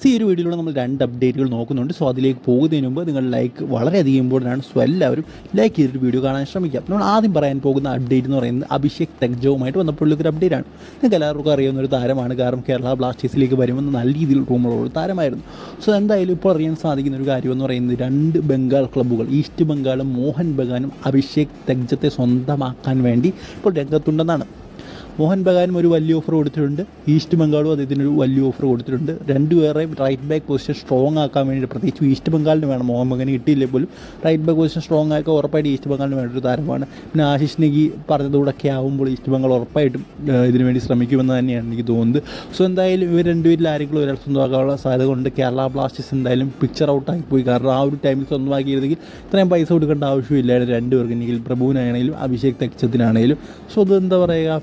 So ഒരു വീഡിയോയിലൂടെ നമ്മൾ രണ്ട് അപ്ഡേറ്റുകൾ നോക്കുന്നുണ്ട്. സോ അതിലേക്ക് പോകുന്നതിന് മുമ്പ് നിങ്ങൾ ലൈക്ക് വളരെയധികം ഇമ്പോർട്ടന്റ് ആണ് സോ എല്ലാവരും ലൈക്ക് ചെയ്തിട്ട് വീഡിയോ കാണാൻ ശ്രമിക്കാം നമ്മൾ ആദ്യം പറയാൻ പോകുന്ന അപ്ഡേറ്റ് എന്ന് പറയുന്നത് അഭിഷേക് തെഗ്ജവുമായിട്ട് വന്നപ്പോഴുള്ള ഒരു അപ്ഡേറ്റ് ആണ്. നിങ്ങൾക്ക് എല്ലാവർക്കും അറിയാവുന്ന ഒരു താരമാണ്. കാരണം കേരള ബ്ലാസ്റ്റേഴ്സിലേക്ക് വരുമെന്ന് നല്ല രീതിയിൽ റൂമുള്ള ഒരു താരമായിരുന്നു. സോ എന്തായാലും ഇപ്പോൾ അറിയാൻ സാധിക്കുന്ന ഒരു കാര്യം എന്ന് പറയുന്നത് രണ്ട് ബംഗാൾ ക്ലബ്ബുകൾ ഈസ്റ്റ് ബംഗാളും മോഹൻ ബഗാനും അഭിഷേക് തെഗ്ജത്തെ സ്വന്തമാക്കാൻ വേണ്ടി ഇപ്പോൾ രംഗത്തുണ്ടെന്നാണ്. മോഹൻ ബഗാനും ഒരു വലിയ ഓഫർ കൊടുത്തിട്ടുണ്ട്. ഈസ്റ്റ് ബംഗാളും അദ്ദേഹത്തിന് ഒരു വലിയ ഓഫർ കൊടുത്തിട്ടുണ്ട്. രണ്ടുപേരെയും റൈറ്റ് ബാക്ക് പൊസിഷൻ സ്ട്രോങ് ആക്കാൻ വേണ്ടി പ്രത്യേകിച്ച് ഈസ്റ്റ് ബംഗാളിന് വേണം. മോഹൻ ബഗാന് കിട്ടിയില്ലേ പോലും. റൈറ്റ് ബാക്ക് പൊസിഷൻ സ്ട്രോങ് ആക്കാൻ ഉറപ്പായിട്ട് ഈസ്റ്റ് ബംഗാളിന് വേണ്ട ഒരു താരമാണ്. പിന്നെ ആശിഷ് നെഗി പറഞ്ഞതുകൂടെയൊക്കെ ആവുമ്പോൾ ഈസ്റ്റ് ബംഗാൾ ഉറപ്പായിട്ടും ഇതിനു വേണ്ടി ശ്രമിക്കുമെന്ന് തന്നെയാണ് എനിക്ക് തോന്നുന്നത്. സോ എന്തായാലും ഇവർ രണ്ടുപേരിൽ ആരെങ്കിലും ഒരാൾ സ്വന്തമാക്കാനുള്ള സാധ്യത കൊണ്ട് കേരള ബ്ലാസ്റ്റേഴ്സ് എന്തായാലും പിക്ചർ ഔട്ടായി പോയി. കാരണം ആ ഒരു ടൈമിൽ സ്വന്തമാക്കിയിരുന്നെങ്കിൽ ഇത്രയും പൈസ കൊടുക്കേണ്ട ആവശ്യമില്ലായിരുന്നു രണ്ടുപേർക്ക്. എനിക്ക് പ്രഭുവിനാണെങ്കിലും അഭിഷേക് തെക്ഷത്തിനാണെങ്കിലും സോ അത് എന്താ പറയുക?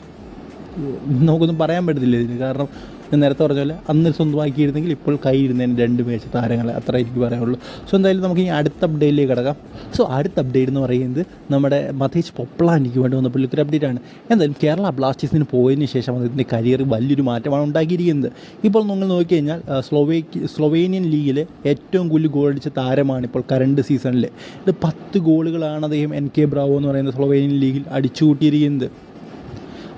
നമുക്കൊന്നും പറയാൻ പറ്റത്തില്ല ഇതിന്. കാരണം ഞാൻ നേരത്തെ പറഞ്ഞ പോലെ അന്ന് സ്വന്തമാക്കിയിരുന്നെങ്കിൽ ഇപ്പോൾ കൈയിരുന്നതിന് രണ്ട് മികച്ച താരങ്ങളെ അത്ര എനിക്ക് പറയാനുള്ളൂ. സോ എന്തായാലും നമുക്ക് ഇനി അടുത്ത അപ്ഡേറ്റിലേക്ക് കിടക്കാം. സോ അടുത്ത അപ്ഡേറ്റ് എന്ന് പറയുന്നത് നമ്മുടെ മതേജ് പൊപ്ലാനിക്ക് വേണ്ടി വന്ന പുള്ളിക്കൊരു അപ്ഡേറ്റ് ആണ്. എന്തായാലും കേരള ബ്ലാസ്റ്റേഴ്സിന് പോയതിന് ശേഷം അദ്ദേഹത്തിന്റെ കരിയർ വലിയൊരു മാറ്റമാണ് ഉണ്ടാക്കിയിരിക്കുന്നത്. ഇപ്പോൾ നിങ്ങൾ നോക്കിക്കഴിഞ്ഞാൽ സ്ലോവേക്ക് സ്ലോവേനിയൻ ലീഗിലെ ഏറ്റവും കൂടുതൽ ഗോൾ അടിച്ച താരമാണ് ഇപ്പോൾ കറണ്ട് സീസണിൽ ഇത് പത്ത് ഗോളുകളാണ് അദ്ദേഹം എൻ കെ ബ്രാവോ എന്ന് പറയുന്ന സ്ലോവേനിയൻ ലീഗിൽ അടിച്ചു കൂട്ടിയിരിക്കുന്നത്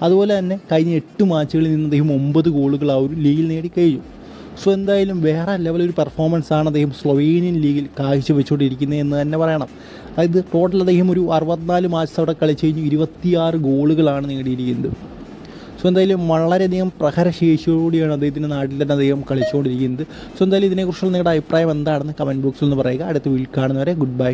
അതുപോലെ തന്നെ കഴിഞ്ഞ എട്ട് മാച്ചുകളിൽ നിന്ന് അദ്ദേഹം ഒമ്പത് ഗോളുകൾ ആ ഒരു ലീഗിൽ നേടി കഴിഞ്ഞു. സോ എന്തായാലും വേറെ ലെവൽ ഒരു പെർഫോമൻസ് ആണ് അദ്ദേഹം സ്ലൊവേനിയൻ ലീഗിൽ കാഴ്ചവെച്ചുകൊണ്ടിരിക്കുന്നത് എന്ന് തന്നെ പറയണം. അതായത് ടോട്ടൽ അദ്ദേഹം ഒരു അറുപത്തിനാല് മാച്ച് അവിടെ കളിച്ചു കഴിഞ്ഞു. ഇരുപത്തിയാറ് ഗോളുകളാണ് നേടിയിരിക്കുന്നത്. സോ എന്തായാലും വളരെയധികം പ്രഹരശേഷിയോടുകൂടിയാണ് അദ്ദേഹത്തിന്റെ നാട്ടിൽ തന്നെ അദ്ദേഹം കളിച്ചുകൊണ്ടിരിക്കുന്നത്. സോ എന്തായാലും ഇതിനെക്കുറിച്ചുള്ള നിങ്ങളുടെ അഭിപ്രായം എന്താണെന്ന് കമന്റ് ബോക്സിൽ നിന്ന് പറയുക. അടുത്ത വീട്ടിൽ കാണുന്നവരെ ഗുഡ് ബൈ